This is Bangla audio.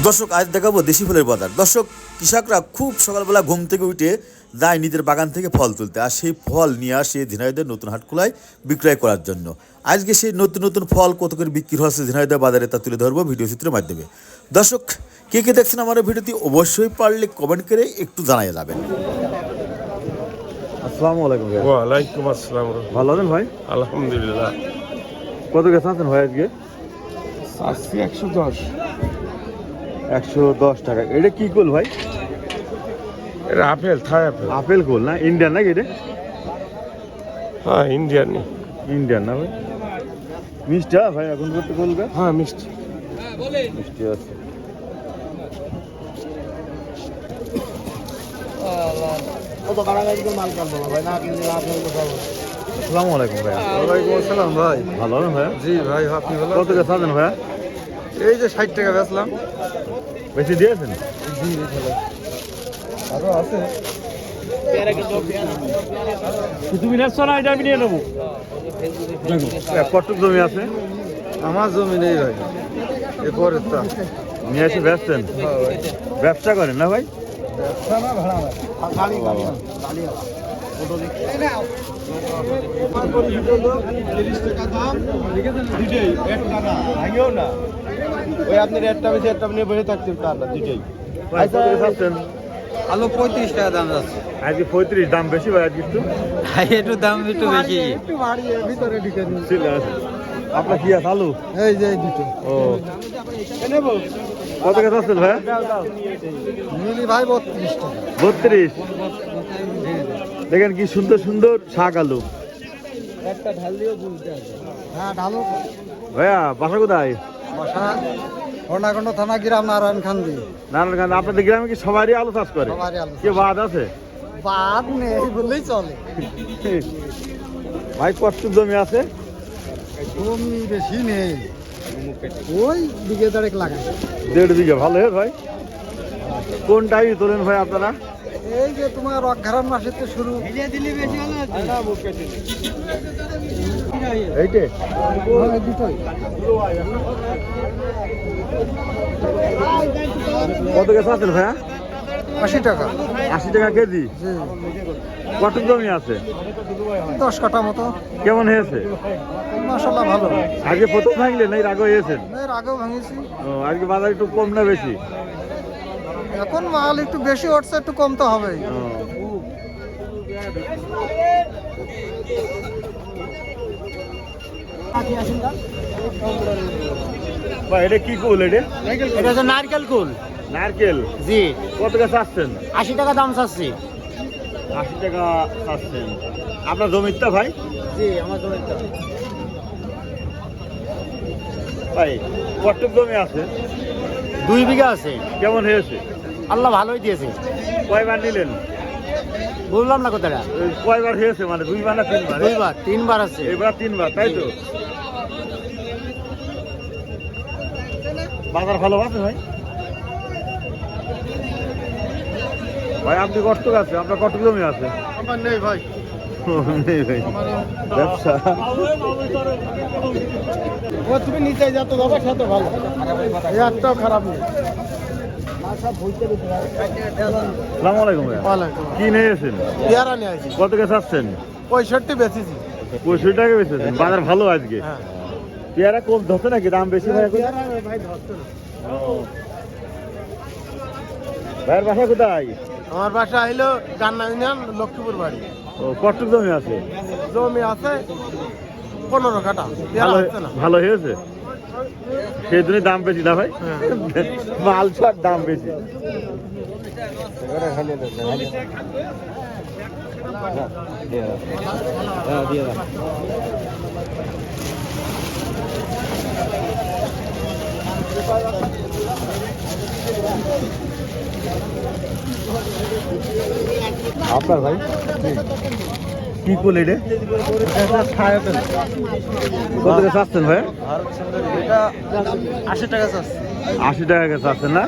দর্শক আজ দেখাবো দেশি ফলের বাজার। দর্শক কৃষকরা খুব সকালবেলা ঘুম থেকে উঠে যায় নিজের বাগান থেকে ফল তুলতে আর সেই ফল নিয়ে আসে ঝিনাইদের নতুন হাটকুলায় বিক্রয় করার জন্য। আজকে সেই নতুন নতুন ফল কত করে বিক্রি হচ্ছে ঝিনাইদের বাজারে তা তুলে ধরবো ভিডিও চিত্রের মাধ্যমে। দর্শক কে কে দেখছেন আমার এই ভিডিওটি অবশ্যই পারলে কমেন্ট করে একটু জানাই যাবেন। আসসালামু আলাইকুম ওয়ালাইকুম আসসালাম। ভালো আছেন ভাই? আলহামদুলিল্লাহ। কত গেছে আছেন ভাই আজকে? আশি একশো দশ। একশো দশ টাকা। এটা কি কুল ভাই? এটা আপেল থাই আপেল। আপেল কুল না? ইন্ডিয়ান নাকি এটা? হ্যাঁ ইন্ডিয়ানি। ইন্ডিয়ান না ভাই? মিষ্টি হ্যাঁ ভাই এখন করতে বলবে? হ্যাঁ মিষ্টি। মিষ্টি আছে। আসসালামু আলাইকুম ভাই। ওয়ালাইকুম আসসালাম ভাই। ভালো আছেন ভাইয়া জি ভাই আপনি ভালো কত গেছে আছেন ভাইয়া এই যে ষাট টাকা বেচলাম। বেশি দিয়েছেন? আরও আছে। তুমি নেচ্ছ না এটা আমি নিয়ে নেব। কটুক জমি আছে? আমার জমি নেই ভাই। এরপরে নিয়ে এসে ব্যস্তেন ব্যবসা করেন না ভাই? ওই আপনি রেটটা বেশি একটা আপনি বসে থাকতেন তার না দুটোই ভাই, কত আলু পঁয়ত্রিশ টাকা দাম যাচ্ছে। আজকে পঁয়ত্রিশ দাম বেশি ভাই আজকে একটু। একটু দাম একটু বেশি। একটু বাড়িয়ে ভিতরে ঢুকে। আপনার কি আছে আলু? এই যে দুটো। ও। কত ভাইয়া মিলি ভাই বত্রিশ টাকা। বত্রিশ। দেখেন কি সুন্দর সুন্দর শাক আলু। হ্যাঁ ঢালো ভাইয়া বাসা কোথায়? বাসা থানা গ্রাম নারায়ণ খান্দি নারায়ণগঞ্জ আপনাদের গ্রামে কি সবারই আলু চাষ করে? সবারই আলু কে বাদ আছে? বাদ নেই বললেই চলে। ভাই কষ্ট জমি আছে? জমি বেশি নেই। ওই দিকে দাঁড়েক লাগাই। দেড় বিঘা ভালো হে ভাই। কোন টাইম তোলেন ভাই আপনারা? এই যে তোমার অঘ্রাণ মাসের তো শুরু। এইটে? হ্যাঁ, কত গেছে আছেন ভাইয়া? আশি টাকা। আশি টাকা কেজি? কত জমি আছে? দশ কাটা মতো। কেমন হয়েছে? মাসাল্লাহ ভালো। আগে প্রথম থাকলে না এর আগে হয়েছেন এর আগেও ভাঙিয়েছি ও আজকে বাজার একটু কম না বেশি? এখন মাল একটু বেশি উঠছে একটু কম তো হবেই। ভাই এটা কি কুল এটা? এটা হচ্ছে নারকেল কুল। নারকেল? জি। কত আশি টাকা দাম চাচ্ছি। আশি টাকা আসছেন আপনার জমিটা ভাই? জি আমার জমিটা ভাই কত জমি আছে? দুই বিঘা আছে। কেমন হয়েছে? আল্লাহ ভালোই দিয়েছে। কয়বার নিলেন? বুঝলাম না কথাটা। ওই কয়বার হয়েছে? মানে দুইবার না তিনবার? দুইবার তিনবার আছে। এবার তিনবার তাই তো? বাজার ভালো আছে ভাই? ভাই আপনি কষ্ট আছে? আপনার কত জমি আছে? আমার নেই ভাই। নেই ভাই। ব্যবসা। ও তুমি নিচে যত যাবে সে ভালো। একটাও খারাপ নেই সালাম আলাইকুম পেয়ারা নিয়ে আসি কত গাছ আসছেন পঁয়ষট্টি বেচেছি। পঁয়ষট্টি টাকা বেচেছেন বাজার ভালো আজকে। হ্যাঁ। পেয়ারা কম ধরছে নাকি? দাম বেশি ভাই এখন? পেয়ারা ভাই ধরতে না। ও। ভাইয়ের বাসা কোথায়? আমার বাসা হইল গান্না ইউনিয়ন লক্ষ্মীপুর বাড়ি। ও কটক জমি আছে? জমি আছে পনেরো কাটা ভালো হয়েছে? সেই জন্যই দাম বেশি না ভাই? মাল ছাড় দাম বেশি। আপনার ভাই? কি করলে এটা? কত টাকা চাচ্ছেন ভাই? আশি টাকা আশি টাকা করে চাচ্ছেন না?